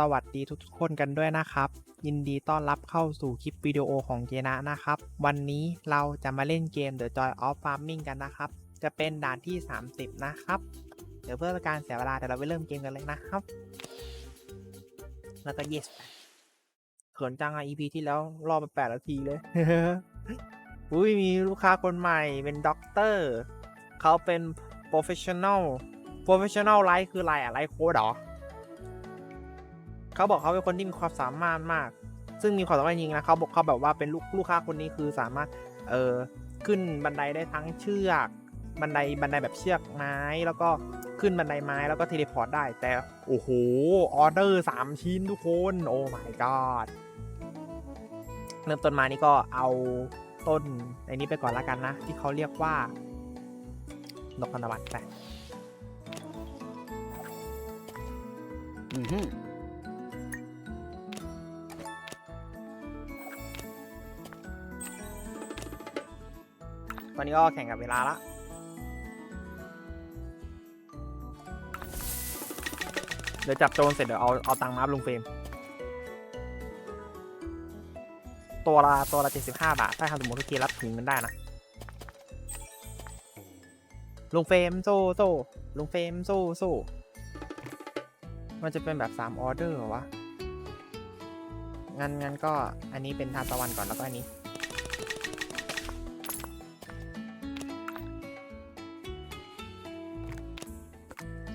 สวัสดีทุกคนกันด้วยนะครับ ยินดีต้อนรับเข้าสู่คลิปวิดีโอของเจนะนะครับ วันนี้เราจะมาเล่นเกม The Joy of Farming กันนะครับ จะเป็นด่านที่ 30 นะครับ เดี๋ยวเพื่อเป็นการเสียเวลาเดี๋ยวเราไปเริ่มเกมกันเลยนะครับ แล้วก็ yes เขินจังอะ EP ที่แล้วรอมาแปดนาทีเลยอุ้ยมีลูกค้าคนใหม่เป็นด็อกเตอร์เขาเป็น professional professional ไลฟ์คืออะไรอะไลฟ์โค้ดหรอ เขาบอกเขาเป็นคนที่มีความสามารถมาก ซึ่งมีความสามารถจริงนะเขาบอกเขาแบบว่าเป็นลูกลูกค้าคนนี้คือสามารถเออขึ้นบันไดได้ทั้งเชือกบันไดบันไดแบบเชือกไม้แล้วก็ขึ้นบันไดไม้แล้วก็เทเลพอร์ตได้ แต่โอ้โหออเดอร์สามชิ้นทุกคนโอ้ my god เริ่มต้นมานี่ก็เอาต้นในนี้ไปก่อนละกันนะ ที่เขาเรียกว่านกกระบัดไปอือ ตอนนี้ก็แข่งกับเวลาละเดี๋ยวจับโจรเสร็จเดี๋ยวเอาเอาตังค์มาลงเฟรม ตัวละตัวละเจ็ดสิบห้าบาท ถ้าทำสมมติทุกทีรับถุงเงินได้นะลงเฟรมโซ่โซ่ลงเฟรมโซ่โซ่มันจะเป็นแบบสามออเดอร์เหรอวะงั้นงั้นก็อันนี้เป็นทานตะวันก่อนแล้วก็อันนี้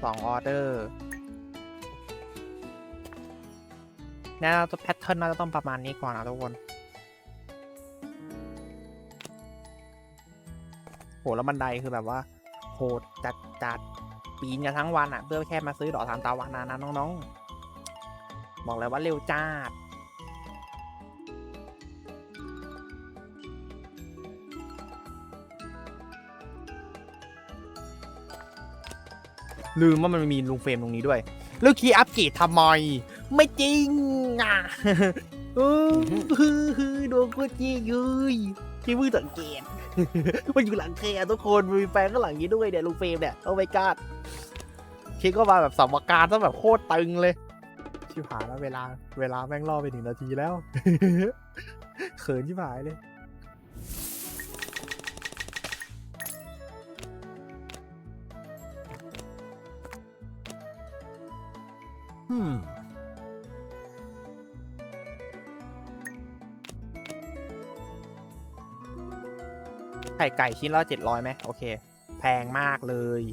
สองออเดอร์แน่ตัวแพทเทิร์นน่าจะต้องประมาณนี้ก่อนนะทุกคนโหแล้วบันไดคือแบบว่าโหดจัดจัดปีนกันทั้งวันอะ่ะ เพื่อแค่มาซื้อดอกทานตะวันนะนะน้องๆ บอกเลยว่าเร็วจ้าด ลืมว่ามันมีลุงเฟรมตรงนี้ด้วยแล้วคีย์อัปเกรดทำไม ไม่จริงอะเออฮือฮือโดนกูจี้ยุยที่มือสังเกตมันอยู่หลังแคร์ทุกคนมันมีแปลงข้างหลังนี้ด้วยเนี่ยลุงเฟรมเนี่ยโอ้ไม่กาดคิดก็มาแบบสัมการต้องแบบโคตรตึงเลยชิบหายแล้วเวลา เวลาแม่งล่อไปหนึ่งนาทีแล้ว เขินชิบหายเลย ไข่ไก่ชิ้นละเจ็ดร้อยไหมโอเค แพงมากเลย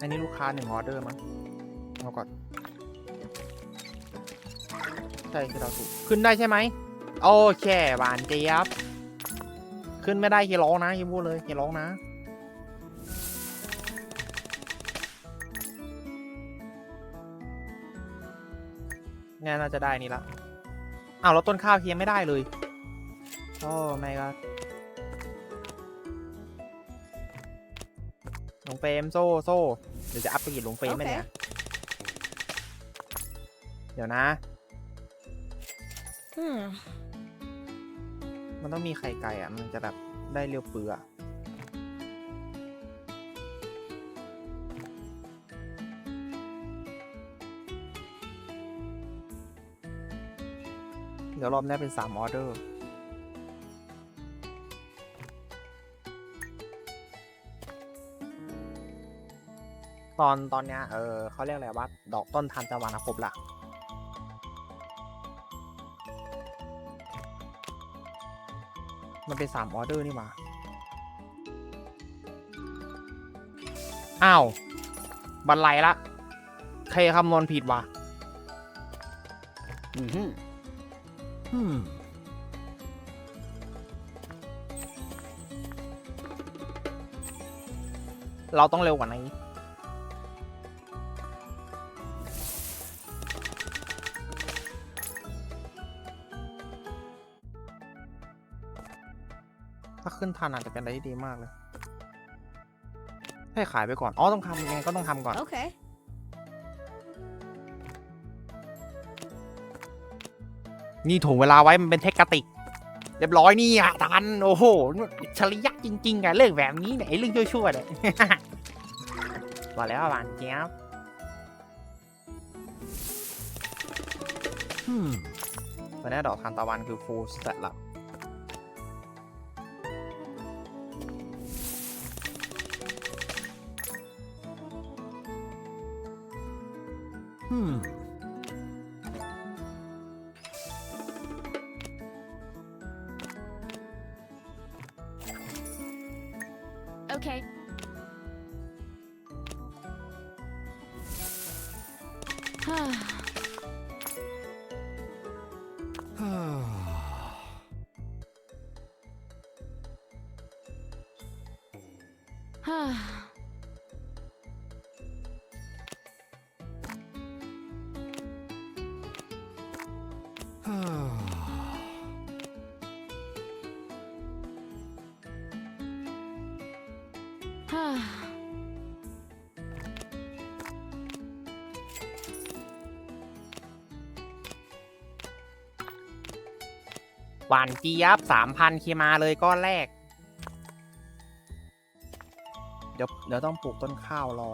อันนี้ลูกค้าหนึ่งออเดอร์มั้งเอาก่อนใช่คือเราถูกขึ้นได้ใช่ไหมโอเคหวานเจี๊ยบ ขึ้นไม่ได้เฮียร้องนะเฮียพูดเลยเฮียร้องนะ เนี่ยน่าจะได้นี่ละอ้าวแล้วต้นข้าวเฮียไม่ได้เลยโอ้ไม่ก็ลงเฟรมโซ่โซ่เดี๋ยวจะอัพไปกี่ลงเฟรมไหมเนี่ยเดี๋ยวนะ Hmm. มันต้องมีไข่ไก่อะ มันจะแบบได้เร็วเปือ ดี๋ยวรอบหน้าเป็นสามออเดอร์ ตอนตอนเนี้ยเออเขาเรียกอะไรว่าดอกต้นทานตะวันอะครบละมันเป็นสามออเดอร์นี่หว่าอ้าว บันไลละ ใครคำนวณผิดวะอือ เราต้องเร็วกว่านี้ ถ้าขึ้นทันอาจจะเป็นอะไรที่ดีมากเลย ให้ขายไปก่อน อ๋อ ต้องทำยังไงก็ต้องทำก่อน Okay. นี่ถ่วงเวลาไว้มันเป็นเทคนิคเรียบร้อยนี่อะทันโอ้โหอัจฉริยะจริงๆอะเรื่องแบบนี้เนี่ยไอ้เรื่องชั่วๆเนี่ยบอกแล้วว่าหวานเจี๊ยบ Hmm. ตอนนี้ดอกทานตะวันคือฟูลสเตตละ Hmm. Okay. หวานเจี๊ยบสามพันเคมาเลยก้อนแรก เดี๋ยวเดี๋ยวต้องปลูกต้นข้าวรอ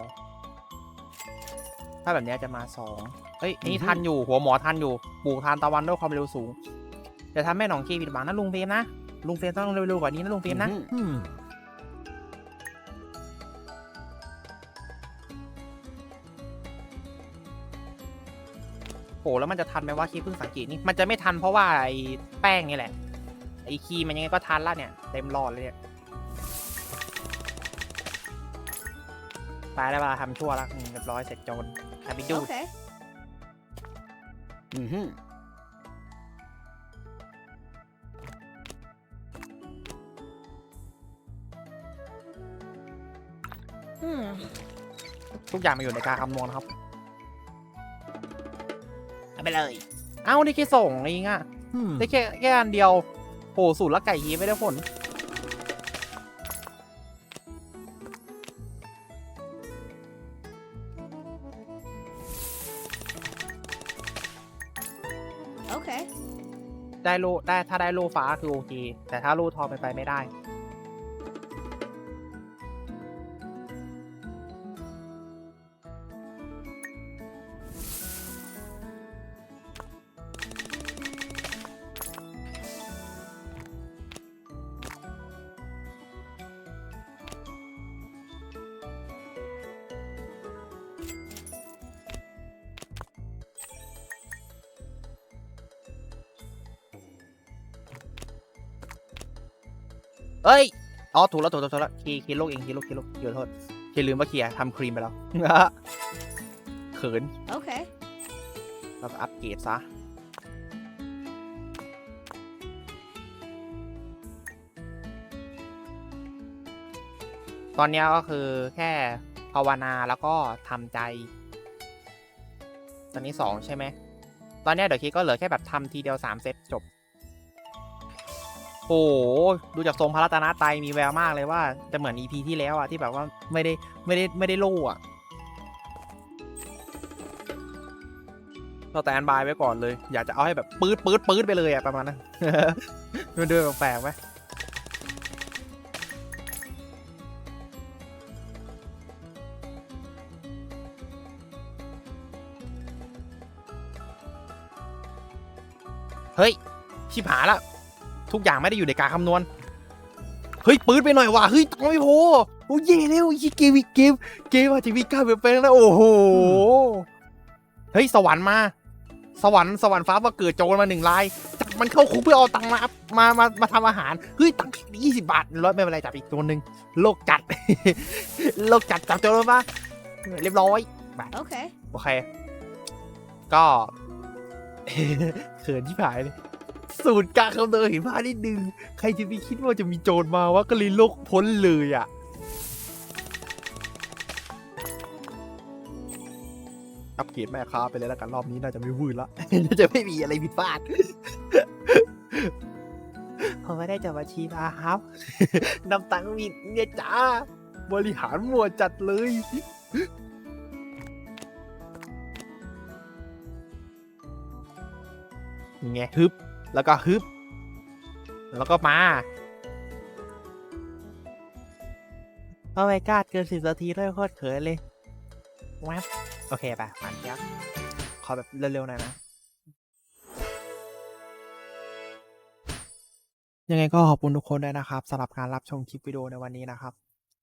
ถ้าแบบเนี้ยจะมาสองเฮ้ยอันนี้อือฮึทันอยู่หัวหมอทันอยู่ปลูกทานตะวันด้วยความเร็วสูงจะทำให้หนองเคผิดหวังนะลุงเฟรมนะ ลุงเฟรมต้องเร็วๆกว่านี้นะลุงเฟรมนะ โอ้แล้วมันจะทันไหมว่าคีเพิ่งสังเกตนี่มันจะไม่ทันเพราะว่าไอ้แป้งนี่แหละไอ้คีย์มันยังไงก็ทันละเนี่ยเต็มหลอดเลยเนี่ยตายแล้วเวลาทำชั่วแล้วอืมเรียบร้อยเสร็จโจรแฮปปี้ดู Okay. Mhm. ทุกอย่างมาอยู่ในการคำนวณครับ เอาไปเลย เอ้าได้แค่ส่งเองอะ Hmm. ได้แค่แค่อันเดียวโหสูตรละไก่ยีไม่ได้ผล Okay. ได้โลได้ถ้าได้โลฟ้าคือโอเคแต่ถ้าโลทองเป็นไปไม่ได้ เอ้ย อ๋อ ถูกแล้วถูกแล้วถูกแล้วคีย์คีย์โลกเองคีย์โลกคีย์โลกเดี๋ยวโทษคีย์ลืมว่าเคลียร์ทำครีมไปแล้ว เขิน Okay. เราก็อัปเกรดซะ ตอนเนี้ยก็คือแค่ภาวนาแล้วก็ทำใจ ตอนนี้สองใช่ไหม ตอนเนี้ยเดี๋ยวคิดก็เหลือแค่แบบทำทีเดียวสามเซตจบ โอ้โหดูจากทรงพระรัตนตรัยมีแววมากเลยว่าจะเหมือน EP ที่แล้วอะที่แบบว่าไม่ได้ไม่ได้ไม่ได้โล่อะเราแต่อันบายไว้ก่อนเลย อยากจะเอาให้แบบปื๊ดปื๊ดปื๊ดไปเลยอะประมาณนั้นมันเดินแปลกไหมเฮ้ยชิบหายละ ทุกอย่างไม่ได้อยู่ในการคำนวณ เฮ้ยปื๊ดไปหน่อยว่ะเฮ้ยตังค์ไม่พอโอ้ยเย่เร็วยี่เกมอีกเกมเกมอาจจะมีการเปลี่ยนแปลงแล้วโอ้โหเฮ้ยสวรรค์มา สวรรค์สวรรค์ฟ้ามาเกิดโจรมาหนึ่งลายจับมันเข้าคุกเพื่อเอาตังค์มามามามาทำอาหารเฮ้ยตังค์ยี่สิบบาทร้อยไม่เป็นไรจับอีกตัวหนึ่งโลกจัด โลกจัดจับโจรมาเรียบร้อย Okay. โอเค ก็เขินที่ผายเลย สูตรการคำนวณห็นภานิดนึง ใครจะไปคิดว่าจะมีโจรมาวะก็เลยลกพ้นเลยอะ อัปเกรดแม่ค้าไปเลยแล้วกันรอบนี้น่าจะไม่วืดละ น่าจะไม่มีอะไรผิดพลาดเขาไม่ได้จะมาชี้นะครับนำตังค์มีเนี่ยจ้า บริหารหมวดจัดเลยไงฮึบ แล้วก็ฮึบ แล้วก็มาโอ้ my god เกินสิบนาทีด้วยโคตรเขินเลยแวบโอเคไปหวานเจี๊ยบขอแบบเร็วๆหน่อยนะ ยังไงก็ขอบคุณทุกคนด้วยนะครับสำหรับการรับชมคลิปวิดีโอในวันนี้นะครับ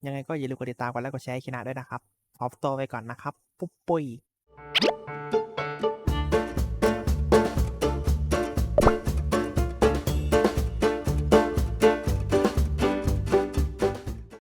ยังไงก็อย่าลืมกดติดตามกดไลค์กดแชร์ให้คินาด้วยนะครับขอตัวไปก่อนนะครับ ปุ๊บปุ้ย